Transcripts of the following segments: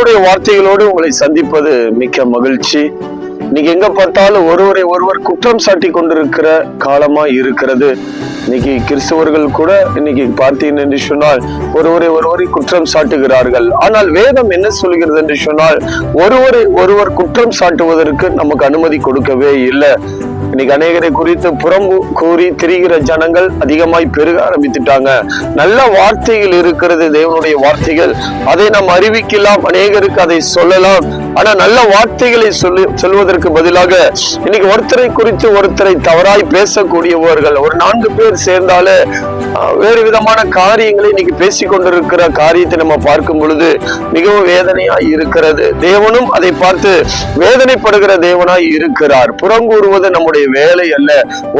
தேவனுடைய வார்த்தைகளோடு உங்களை சந்திப்பது மிக்க மகிழ்ச்சி. இன்னைக்கு எங்க பார்த்தாலும் ஒருவரை ஒருவர் குற்றம் சாட்டி கொண்டிருக்கிற காலமா இருக்கிறது. இன்னைக்கு கிறிஸ்தவர்கள் கூட இன்னைக்கு பார்த்தீங்க என்று சொன்னால் ஒருவரை ஒருவரை குற்றம் சாட்டுகிறார்கள். ஆனால் வேதம் என்ன சொல்கிறது என்று சொன்னால் ஒருவரை ஒருவர் குற்றம் சாட்டுவதற்கு நமக்கு அனுமதி கொடுக்கவே இல்லை. இன்னைக்கு அநேகரை குறித்து புறம் கூறி திரிகிற ஜனங்கள் அதிகமாய் பெருக ஆரம்பித்துட்டாங்க. நல்ல வார்த்தைகள் இருக்கிறது தேவனுடைய வார்த்தைகள். அதை நாம் அறிவிக்கலாம் அநேகருக்கு அதை சொல்லலாம். ஆனா நல்ல வார்த்தைகளை சொல்லி சொல்வதற்கு பதிலாக இன்னைக்கு ஒருத்தரை குறித்து ஒருத்தரை தவறாய் பேசக்கூடியவர்கள் ஒரு நான்கு பேர் சேர்ந்தாலே வேறு விதமான காரியங்களை இன்னைக்கு பேசிக் கொண்டிருக்கிற காரியத்தை நம்ம பார்க்கும் பொழுது மிகவும் வேதனையாய் இருக்கிறது. தேவனும் அதை பார்த்து வேதனைப்படுகிற தேவனாய் இருக்கிறார். புறங்கூறுவது நம்முடைய வேலை அல்ல.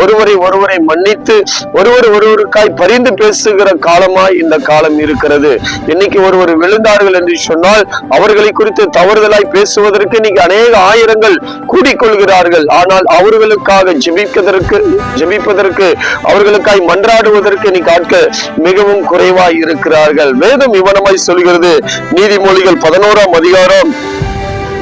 ஒருவரை ஒருவரை மன்னித்து ஒருவர் ஒருவருக்காய் பரிந்து பேசுகிற காலமாய் இந்த காலம் இருக்கிறது. இன்னைக்கு ஒருவர் விழுந்தார்கள் என்று சொன்னால் அவர்களை குறித்து தவறுதலாய் பேசுவதற்கு இன்னைக்கு அநேக ஆயிரங்கள் கூடிக்கொள்கிறார்கள். ஆனால் அவர்களுக்காக ஜெபிப்பதற்கு ஜெபிப்பதற்கு அவர்களுக்காய் மன்றாடுவதற்கு இன்னைக்கு ஆட்கள் மிகவும் குறைவாய் இருக்கிறார்கள். வேதம் இவனமாய் சொல்கிறது. நீதிமொழிகள் பதினோராம் அதிகாரம்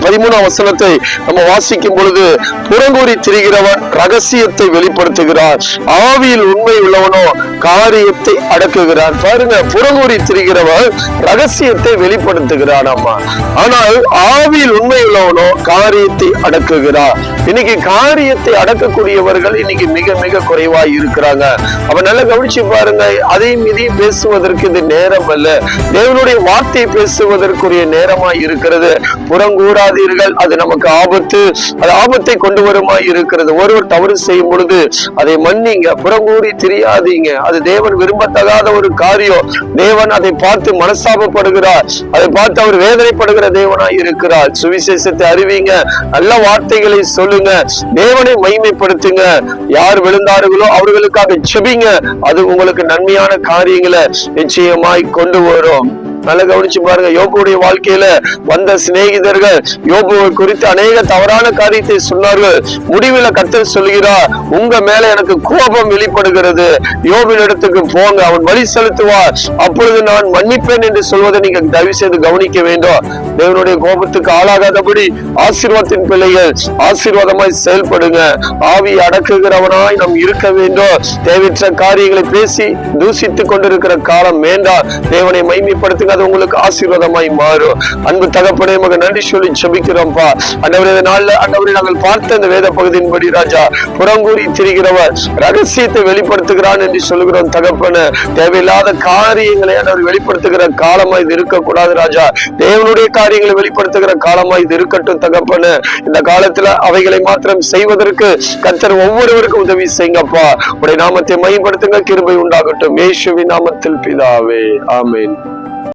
பதிமூணாம் வசனத்தை நம்ம வாசிக்கும் பொழுது புறங்கூறி திரிகிறவன் ரகசியத்தை வெளிப்படுத்துகிறார். ஆவியில் உண்மை உள்ளவனோ காரியத்தை அடக்குகிறான். பாருங்க புறங்கூறி திரிகிறவன் ரகசியத்தை வெளிப்படுத்துகிறான் அம்மா. ஆனால் ஆவியில் உண்மை உள்ளவனோ காரியத்தை அடக்குகிறார். இன்னைக்கு காரியத்தை அடக்கக்கூடியவர்கள் இன்னைக்கு மிக மிக குறைவாய் இருக்கிறாங்க. அவன் நல்லா கவனிச்சு பாருங்க அதையும் இதையும் பேசுவதற்கு இது நேரம் அல்ல. தேவனுடைய வார்த்தையை பேசுவதற்குரிய நேரமாய் இருக்கிறது. செய்யாதீர்கள். அது நமக்கு ஆபத்து. அது ஆபத்தை கொண்டு வருமா இருக்கிறது. ஒருவர் தவறு செய்யும் பொழுது அதை மன்னிங்க. புறங்கூறி தெரியாதீங்க. அது தேவன் விரும்பத்தகாத ஒரு காரியம். தேவன் அதை பார்த்து மனஸ்தாபப்படுகிறார். அதை பார்த்து அவர் வேதனைப்படுகிற தேவனாய் இருக்கிறார். சுவிசேஷத்தை அறிவிங்க. நல்ல வார்த்தைகளை சொல்லுங்க. தேவனை மகிமைப்படுத்துங்க. யார் விழுந்தார்களோ அவர்களுக்காக செபிங்க அது உங்களுக்கு நன்மையான காரியங்களை நிச்சயமாய் கொண்டு வரும். நல்லா கவனிச்சு பாருங்க. யோபுடைய வாழ்க்கையில வந்த சிநேகிதர்கள் யோபுவை குறித்து அநேக தவறான காரியத்தை சொன்னார்கள். முடிவில் கர்த்தர் சொல்கிறார் உங்க மேல எனக்கு கோபம் வெளிப்படுகிறது. யோபின் இடத்துக்கு போங்க. அவன் வழி செலுத்துவார். அப்பொழுது நான் மன்னிப்பேன் என்று சொல்வதை நீங்க தயவு செய்து கவனிக்க வேண்டும். தேவனுடைய கோபத்துக்கு ஆளாகாதபடி ஆசீர்வாதத்தின் பிள்ளைகள் ஆசீர்வாதமாய் செயல்படுங்க. ஆவி அடக்குகிறவனாய் நாம் இருக்க வேண்டும். தேவையற்ற காரியங்களை பேசி தூசித்துக் கொண்டிருக்கிற காலம் வேண்டாம். தேவனை மைமைப்படுத்துங்க அது உங்களுக்கு ஆசீர்வாதமாய் மாறும். அன்பு தகப்பனே மக நன்றி சொல்லி ஜபிக்கிறோம்ப்பா. அண்டவரே நாள்ல அண்டவரை நாங்கள் பார்த்த அந்த வேத பகுதியின்படி ராஜா புறங்கூறி திரிகிறவர் ரகசியத்தை வெளிப்படுத்துகிறான் என்று சொல்லுகிறோம் தகப்பன. தேவையில்லாத காரியங்களை அவர் வெளிப்படுத்துகிற காலமா இது இருக்கக்கூடாது ராஜா. தேவனுடைய காரியங்களை வெளிப்படுத்துகிற காலமா இது இருக்கட்டும் தகப்பன. இந்த காலத்துல அவைகளை மாத்திரம் செய்வதற்கு கத்தர் ஒவ்வொருவருக்கும் உதவி செய்யுங்கப்பா. உடைய நாமத்தை மையப்படுத்துங்க கிருபை உண்டாகட்டும். இயேசுவின் நாமத்தில் பிதாவே. ஆமென்.